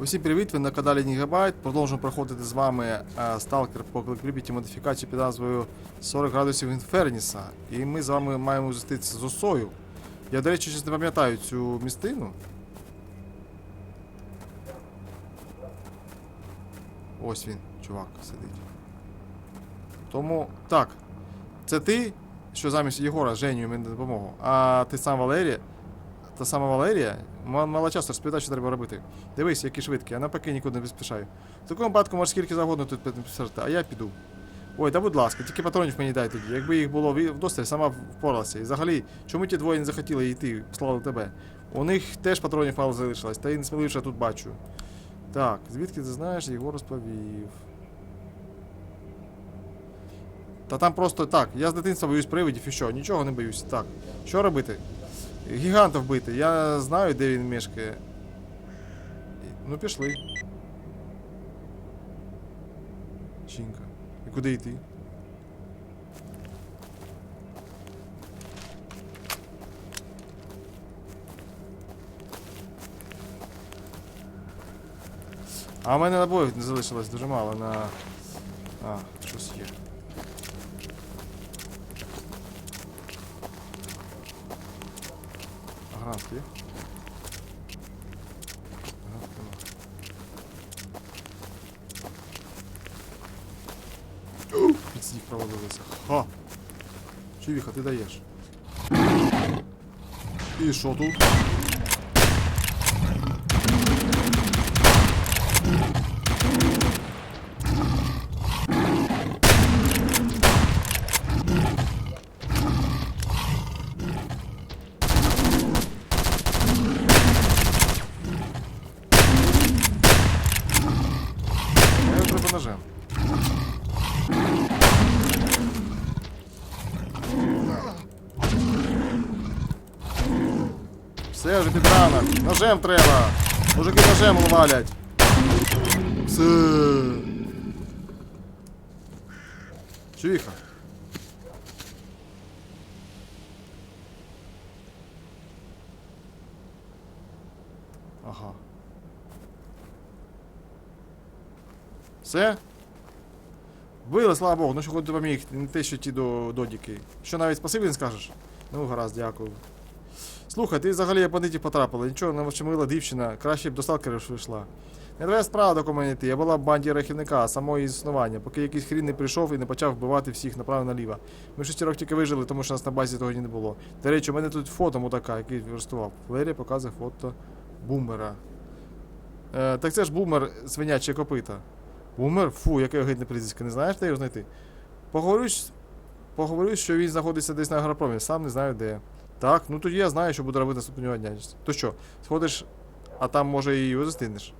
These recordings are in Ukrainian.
Усім привіт, ви на каналі Гігабайт. Продовжуємо проходити з вами сталкер по Кликріпіті модифікацію під назвою 40 градусів Інферніса. І ми з вами маємо зустрітися з осою. Я, до речі, щось не пам'ятаю цю містину. Ось він, чувак, сидить. Тому. Так. Це ти, що замість Єгора Женю мені допомогу. А ти сам Валерія. Та сама Валерія, мала час розповідати, що треба робити. Дивись, які швидкі, а навпаки нікуди не поспішаю. В такому випадку можеш скільки завгодно тут писати, а я піду. Ой, та будь ласка, тільки патронів мені дай тоді. Якби їх було вдосталь, сама впоралася. І взагалі, чому ті двоє не захотіли йти, послали тебе? У них теж патронів мало залишилось, та й не несміливіше тут бачу. Так, звідки ти знаєш, Єгор розповів. Та там просто так, я з дитинства боюсь привидів і що, нічого не боюсь. Так, що робити? Гіганта вбити. Я знаю, де він мешкає. Ну, пішли. Жінка. І куди йти? А в мене набоїв не залишилось дуже мало на. А, щось є. А гранатки є? Гранатки нема. Під сніг провалилися. Ха! Чувіха, ти даєш. І що тут? Я треба ножем. Все вже під ранок. Ножем треба. Мужики ножем валять. Все. Ага. Все? Вбили, слава Богу, ну що хоч допоміг, не те, що ті до додіки. Що навіть спасибі не скажеш? Ну, гаразд, дякую. Слухай, ти взагалі як бандитів потрапила, нічого не вчимила дівчина, краще б до сталкерів вийшла. Не твоя справа до кого йти, я була в банді рахівника, самого її існування, поки якийсь хрін не прийшов і не почав вбивати всіх направо-наліво. Ми шестерок тільки вижили, тому що нас на базі того не було. До речі, у мене тут фото мудака, який верстував. Валерія показує фото бумера. Е, так це ж бумер свиняче копита. Бумер? Фу, яке огидне прізвисько. Не знаєш, де його знайти? Поговорюсь, поговорюсь, що він знаходиться десь на агропромі, сам не знаю де. Так, ну тоді я знаю, що буду робити наступного дня. То що, сходиш, а там може і його застигнеш.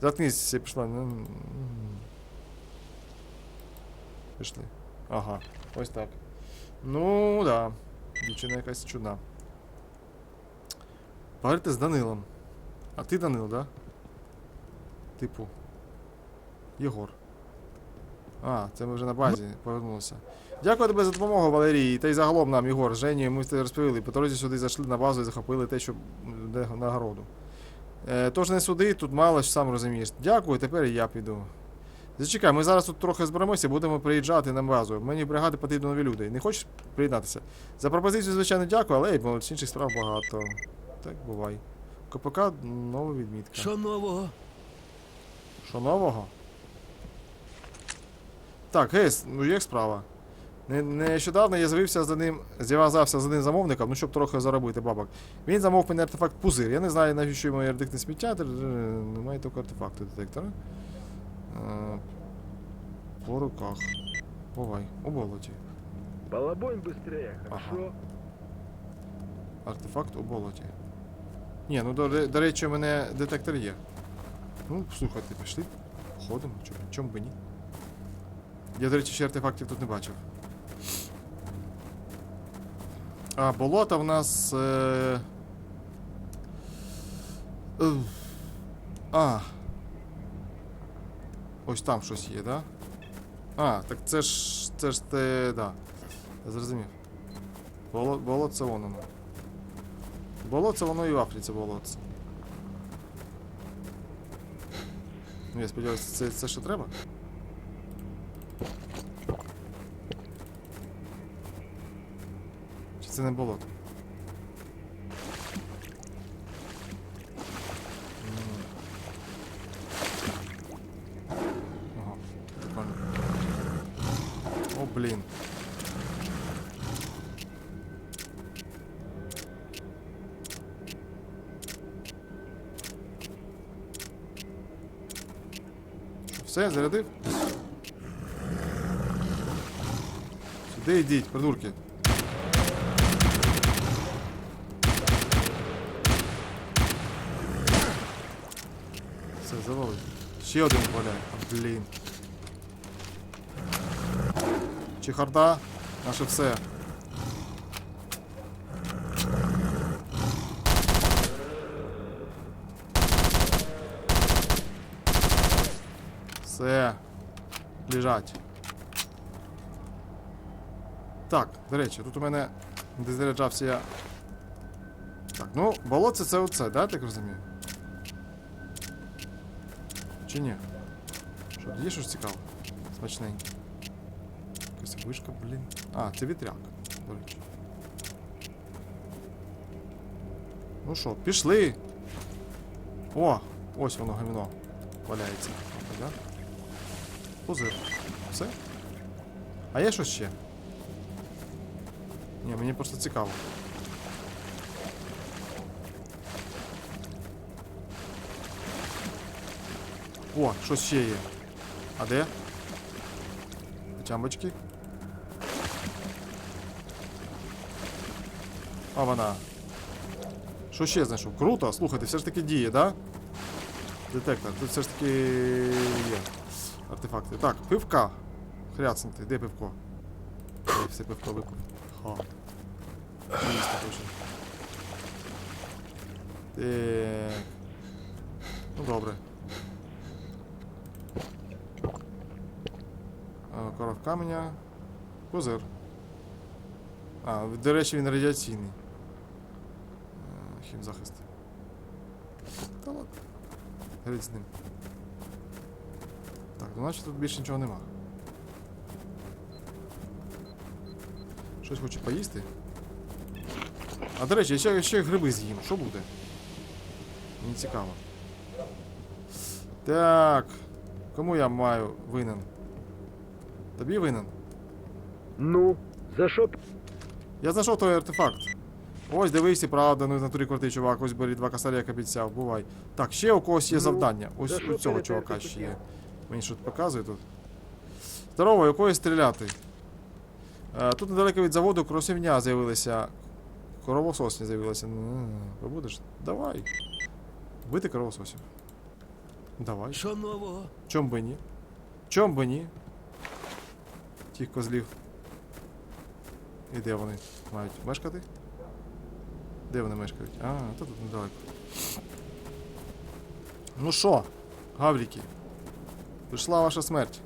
Заткнись, пішла. Ну. Пішли. Ага, ось так. Ну, да. Дівчина якась чудна. Поговорити з Данилом. А ти Данил, да? Типу. Єгор. А, це ми вже на базі повернулися. Дякую тобі за допомогу, Валерій, та й загалом нам, Єгор. Жені, ми розповіли. По дорозі сюди зайшли на базу і захопили те, що нагороду. Е, тож не суди, тут мало що сам розумієш. Дякую, тепер і я піду. Зачекай, ми зараз тут трохи зберемося, будемо приїжджати на базу. Мені бригади потрібно нові люди. Не хочеш приєднатися? За пропозицію, звичайно, дякую, але й інших справ багато. Так бувай. КПК нова відмітка. Що нового? Що нового? Так, Гейс, ну як справа? Не- Нещодавно я з'явився з одним, зв'язався з одним замовником, ну щоб трохи заробити бабок. Він замовив мене артефакт пузир. Я не знаю, навіщо йому ердикне сміття, немає такого артефакту детектора. По руках. Бувай, у болоті. Балабонь быстрее, хорошо? Артефакт у болоті. Ні, ну до, до речі, у мене детектор є. Ну, слухайте, пішли. Ходимо, чому, чому би ні? Я, до речі, ще артефактів тут не бачив. А, болото в нас. Е... е, А. Ось там щось є, да? А, так це ж. Це ж те. Да. Я зрозумів. Боло, болото це воно. Болото воно і в Африці болото. Ну, я сподіваюся, це, це ще треба. Це не болото? Прикольно. О, блін. Все, зарядив? Сюди йдіть, придурки. Все, завалив. Ще один валяє. Блін. Чехарда, наше все. Все. Лежать. Так, до речі, тут у мене де заряджався я. Так, ну, болотце це оце, да, так розумію? Чи ні? Що, є щось цікаве? Смачненьке. Якась вишка, блін. А, це вітряк, до речі. Ну що, пішли. О, ось воно гаміно валяється. Пузир. Все? А є щось ще? Ні, мені просто цікаво. О, щось ще є. А де? Тямбочки. А вона. Що ще знайшов? Круто, слухайте, все ж таки діє, да? Детектор, тут все ж таки є. Артефакти. Так, пивка. Хряцнути, де пивко? Я все пивко випив. Ха. Так. Ну добре. А, Коров каменя. Козир. А, до речі, він радіаційний. Е, Хімзахист. Та ладно. Грить з ним. Так, ну значить тут більше нічого нема. Щось хочу поїсти. А до речі, я ще, ще гриби з'їм. Що буде? Мені цікаво. Так. Кому я маю винен? Тобі винен? Ну, за що Я знайшов той артефакт. Ось дивись, і правда, ну в натурі крутий чувак, ось бери два косаря, як обіцяв, бувай. Так, ще у когось є Ну, завдання. Ось за у цього чувака ще є. Мені щось показує тут. Здорово, якої стріляти? Е, тут недалеко від заводу кросівня з'явилися. Коровососні з'явилися. Ну, Побудеш? Давай. Бити коровососів. Давай. Що нового? Чом би ні? Чом би ні? Тих козлів. І де вони мають мешкати? Де вони мешкають? А, то тут недалеко. Ну що, гавріки? Прийшла ваша смерть.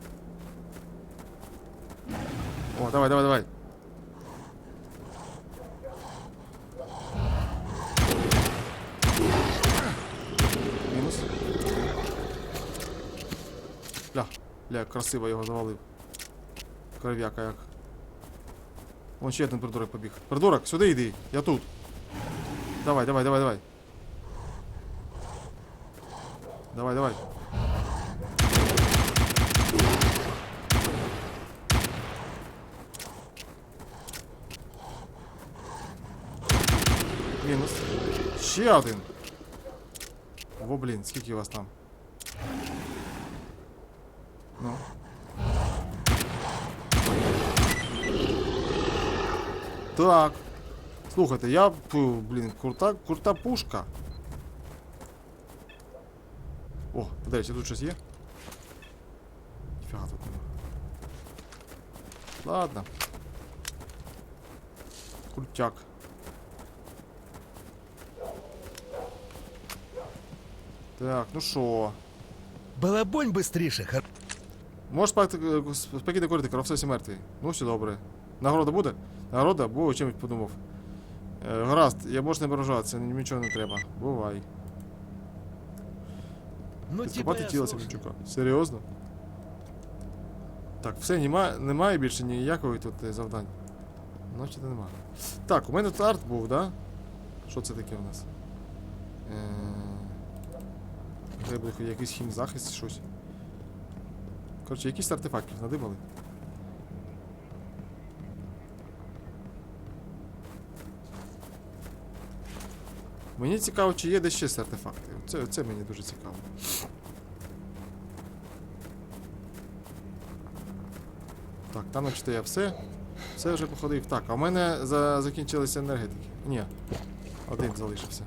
О, давай, давай, давай. Мінус. Ля, ля, красиво його завалив. Кров'яка як. Вон ще один придурок побіг. Придурок, сюди йди, я тут. Давай, давай, давай, давай. Давай, давай. Мінус. Ще один. О, блін, скільки вас там? Так. Слухайте, я, блін, крута, крута пушка. О, речі, тут щось є? Ніфіга тут нема. Ладно. Крутяк. Так, ну що? Балабонь бистріше, хар... Можеш е, спокійно курити, кровсосі мертвий. Ну, все добре. Нагорода буде? Нагорода? Бо чимось подумав. Е, гаразд, я можу не ображатися, нічого не треба. Бувай. Ну, типа Підкопати тіло. Семенчука. Серйозно? Так, все, немає, немає більше ніякої тут е, завдань. Значить немає. Так, у мене тут арт був, да? Що це таке у нас? Е, Треба якийсь хімзахист, щось. Коротше, якісь артефактів надибали. Мені цікаво, чи є де ще артефакти. Це, це мені дуже цікаво. Так, там наче я все. Все вже походив. Так, а в мене за... закінчилися енергетики. Ні. Один залишився.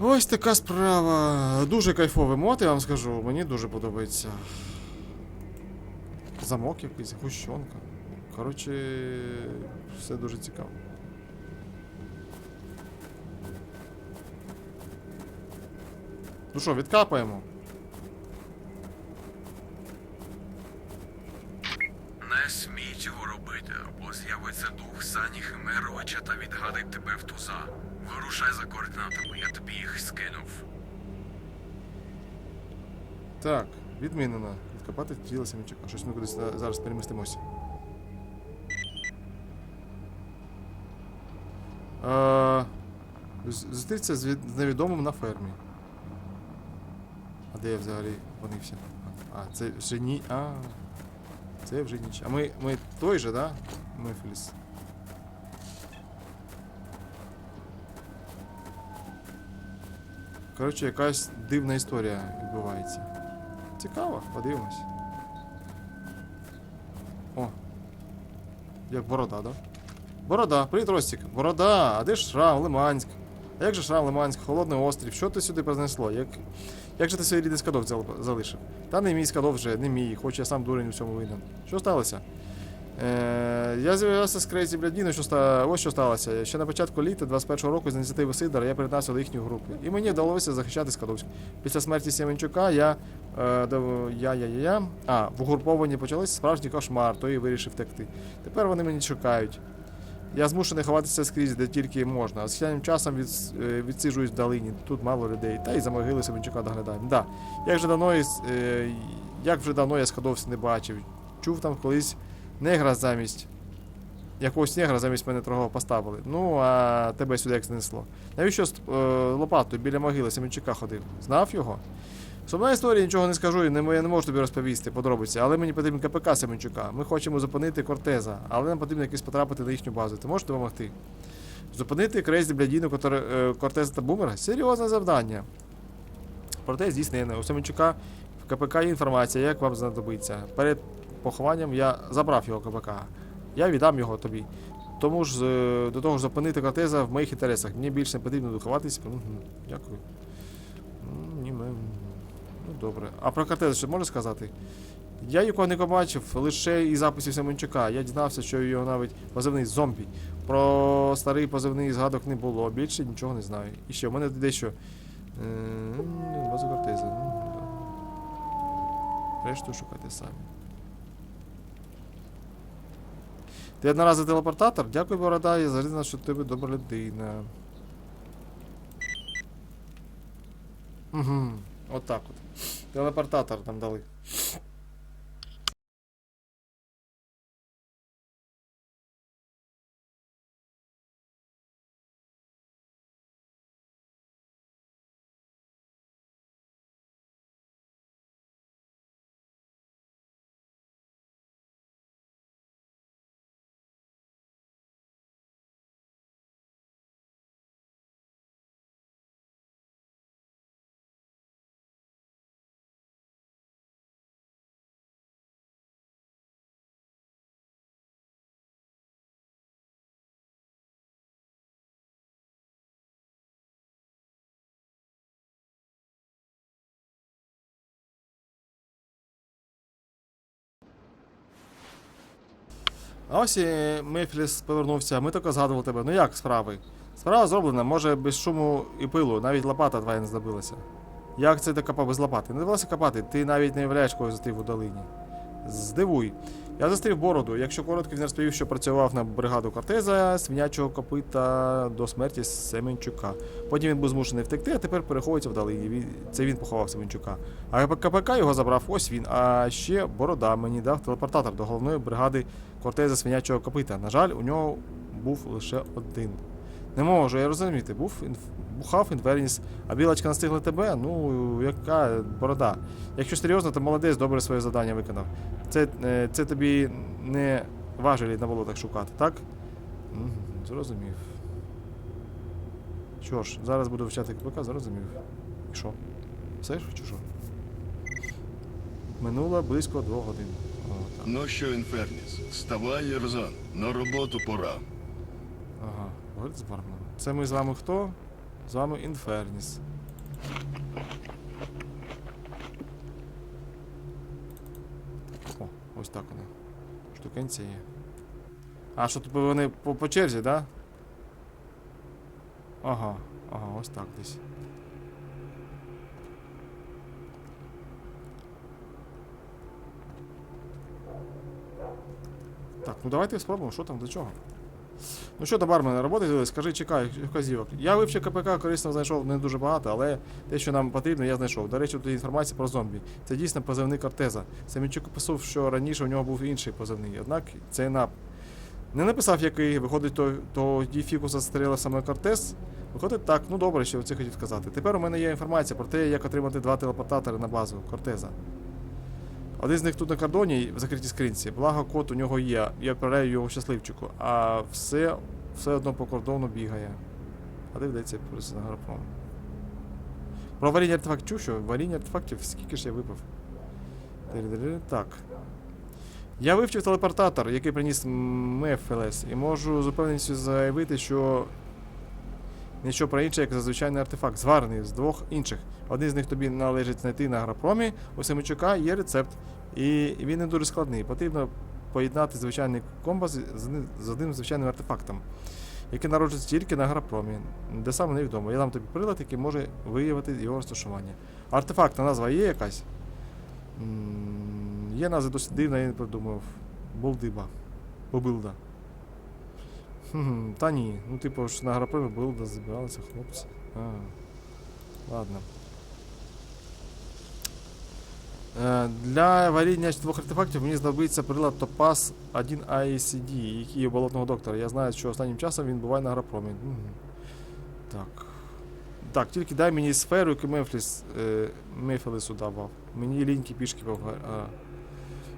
Ось така справа. Дуже кайфовий мод, я вам скажу. Мені дуже подобається. Замок якийсь, гущонка. Коротше, все дуже цікаво. Ну що, відкапаємо? Не смій цього робити, або з'явиться дух Сані Химеровича та відгадить тебе в туза. Вирушай за координатами, я тобі їх скинув. Так, відмінено. Відкопати тіло Семенчука. Щось ми кудись зараз перемістимося. Е, Зустрітися з, невідомим на фермі. А де я взагалі вонився? А, це вже ні. А. Це вже ніч. А ми, ми той же, да? Мефліс. Коротше, якась дивна історія відбувається. Цікаво, подивимось. О. Як борода, да? Борода, привіт, Ростік. Борода, а де ж Шрам, Лиманськ? А як же Шрам, Лиманськ, Холодний острів? Що ти сюди принесло? Як, як же ти свій рідний скадов зал- залишив? Та не мій скадов вже, не мій, хоч я сам дурень у цьому винен. Що сталося? Е, я зв'язався з Крейзі Блядіною, що ста... ось що сталося. Ще на початку літа 21-го року з ініціативи Сидора я приєднався до їхньої групи. І мені вдалося захищати Скадовськ. Після смерті Сєменчука я. Е, я, я, я, я. А, в угрупованні почався справжній кошмар, то і вирішив втекти. Тепер вони мені чекають. Я змушений ховатися скрізь, де тільки можна. А останнім часом від... е, відсиджуюсь в долині, тут мало людей. Та й за могили Семенчука доглядаємо. Да. Як же давно, е, як вже давно я Скадовськ не бачив. Чув там колись негра замість. Якогось негра замість мене трого поставили. Ну, а тебе сюди як знесло. Навіщо з е, лопатою біля могили Семенчука ходив? Знав його? Сумна історія, нічого не скажу і не, я не можу тобі розповісти подробиці, але мені потрібен КПК Семенчука. Ми хочемо зупинити Кортеза, але нам потрібно якось потрапити на їхню базу. Ти можеш допомогти? Зупинити Крейзі Блядіну е, Кортеза та Бумера? Серйозне завдання. Проте здійснене. У Семенчука в КПК є інформація, як вам знадобиться. Перед похованням я забрав його КПК. Я віддам його тобі. Тому ж е, до того ж зупинити Кортеза в моїх інтересах. Мені більше не потрібно духоватись. Дякую. Ну добре. А про Кортеза що можна сказати? Я його не побачив лише із записів Семенчука. Я дізнався, що його навіть позивний зомбі. Про старий позивний згадок не було. Більше нічого не знаю. І ще, у мене дещо. Е, м, База Кортеза. Решту шукайте самі. Ти одноразовий телепортатор? Дякую, борода, я завжди що ти добра людина. Угу. Отак от. Телепортатор нам дали. А ось і Мефліс повернувся, ми тільки згадували тебе. Ну як справи? Справа зроблена, може без шуму і пилу, навіть лопата твоя не здобилася. Як це ти копав без лопати? Не довелося копати, ти навіть не являєш когось ти в долині. Здивуй. Я застрів бороду. Якщо коротко, він розповів, що працював на бригаду Кортеза, свинячого копита до смерті Семенчука. Потім він був змушений втекти, а тепер переховується вдалині. Це він поховав Семенчука. А КПК його забрав ось він. А ще борода мені дав телепортатор до головної бригади Кортеза свинячого копита. На жаль, у нього був лише один. Не можу я розуміти, був інф... бухав інверніс, а білочка настигла тебе, ну яка борода. Якщо серйозно, то молодець, добре своє завдання виконав. Це, е, це тобі не важелі на болотах шукати, так? Зрозумів. Що ж, зараз буду вчати КПК, зрозумів. І що? Все ж чи що? Минуло близько двох годин. О, так. Ну що, Інферніс, вставай, Єрзан, на роботу пора. Ага, говорить з барменом. Це ми з вами хто? З вами Інферніс. О, ось так воно. Штукенція є. А, що тут вони по, по черзі, да? Ага, ага, ось так десь. Так, ну давайте спробуємо, що там до чого. Ну що там, бармен, роботи? Скажи, чекай, вказівок. Я вивчив КПК, корисно знайшов не дуже багато, але те, що нам потрібно, я знайшов. До речі, тут інформація про зомбі. Це дійсно позивний Кортеза. Семенчук писав, що раніше у нього був інший позивний, однак цей нап. Не написав, який, виходить, то, то фікус застрелив саме Кортес. Виходить так, ну добре, що це хотів сказати. Тепер у мене є інформація про те, як отримати два телепортатори на базу Кортеза. Один з них тут на кордоні в закритій скринці. Благо код у нього є. Я відправляю його щасливчику. А все, все одно по кордону бігає. А де вдається на гарпром. Про варіння артефактів. Чув, варіння артефактів, скільки ж я випив? Так. Я вивчив телепортатор, який приніс Мефелес, і можу з упевненістю заявити, що нічого про інше, як зазвичайний артефакт, зварений з двох інших. Один з них тобі належить знайти на грапромі, у Семенчука є рецепт, і він не дуже складний. Потрібно поєднати звичайний компас з одним- звичайним артефактом, який народжується тільки на грапромі, де саме невідомо. Я дам тобі прилад, який може виявити його розташування. Артефактна назва є якась? Є назва досить дивна, я не придумав. Болдиба. Бобилда. Хм, та ні. Ну, типу, ж на грапромі Болда збиралися хлопці. А, ладно. Е, Для варіння двох артефактів мені знадобиться прилад Topaz 1 ACD, який у болотного доктора. Я знаю, що останнім часом він буває на грапромі. Так. Так, тільки дай мені сферу, яку Мефліс, е, Мефелесу давав. Мені ліньки пішки повга. А.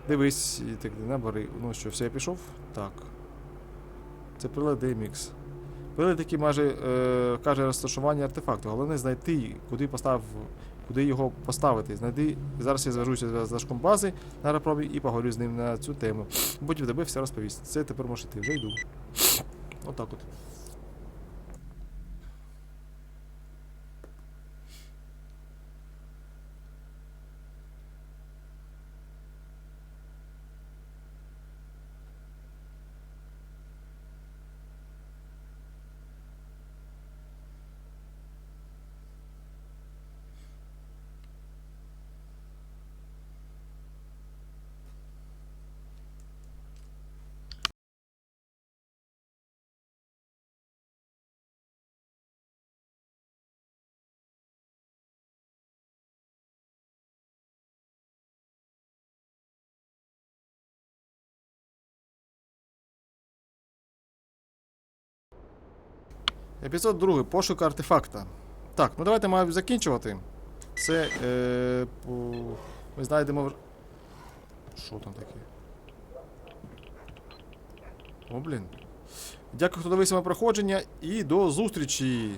Дивись, і так набери. Ну що, все, я пішов? Так. Це прилад DMX. Прилад, який майже е, каже розташування артефакту. Головне знайти, куди постав, куди його поставити. Знайди. Зараз я зв'яжуся з Дашком бази на рапробі і поговорю з ним на цю тему. Потім тебе все розповість. Це тепер можеш йти. Вже йду. Отак от. Епізод 2. Пошук артефакта. Так, ну давайте маємо закінчувати. Це. Е, по... Ми знайдемо. Що там таке? О, блін. Дякую, хто дивився моє проходження, і до зустрічі!